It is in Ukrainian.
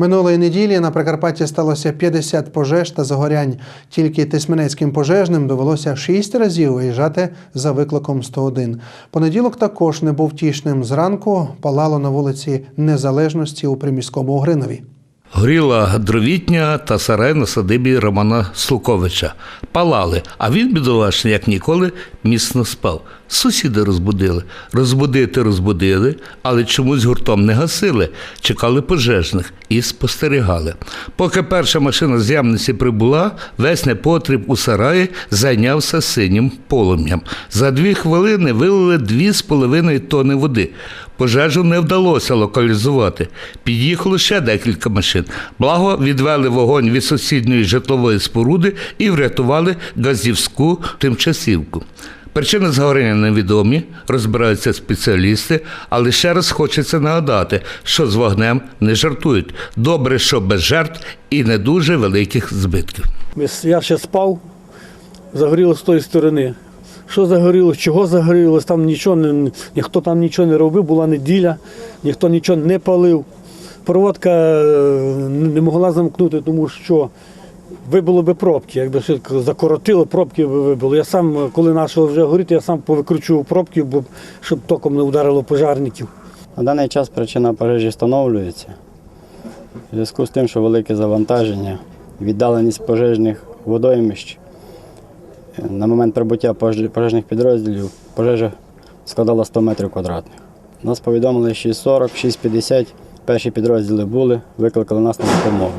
Минулої неділі на Прикарпатті сталося 50 пожеж та загорянь. Тільки тисменецьким пожежним довелося 6 разів виїжджати за викликом 101. Понеділок також не був тішним. Зранку палало на вулиці Незалежності у приміському Угринові. Горіла дровітня та сарай на садибі Романа Слуковича. Палали, а він, бідолашний, як ніколи, міцно спав. Сусіди розбудили. Розбудити розбудили, але чомусь гуртом не гасили, чекали пожежних і спостерігали. Поки перша машина з ямниці прибула, весь непотріб у сараї зайнявся синім полум'ям. За дві хвилини вилили дві з половиною тони води. Пожежу не вдалося локалізувати. Під'їхало ще декілька машин. Благо відвели вогонь від сусідньої житлової споруди і врятували газівську тимчасівку. Причини згорення невідомі, розбираються спеціалісти, але ще раз хочеться нагадати, що з вогнем не жартують. Добре, що без жертв і не дуже великих збитків. Я ще спав, загоріло з тої сторони. Що загорілось, чого загорілось, там нічого не, ніхто там нічого не робив, була неділя, ніхто нічого не палив. Проводка е, не могла замкнути, тому що вибило би пробки. Якби все закоротило, пробки би вибило. Я сам, е, коли почало вже горіти, я сам повикручував пробки, бо щоб током не ударило пожарників. На даний час причина пожежі встановлюється. В зв'язку з тим, що велике завантаження, віддаленість пожежних водоймищ. На момент прибуття пожежних підрозділів пожежа складала 100 метрів квадратних. Нас повідомили 6.40, 6.50. Перші підрозділи були, викликали нас на допомогу.